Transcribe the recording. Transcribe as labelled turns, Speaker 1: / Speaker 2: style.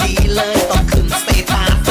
Speaker 1: ดีเลยต้องขึ้นสเตตั
Speaker 2: ส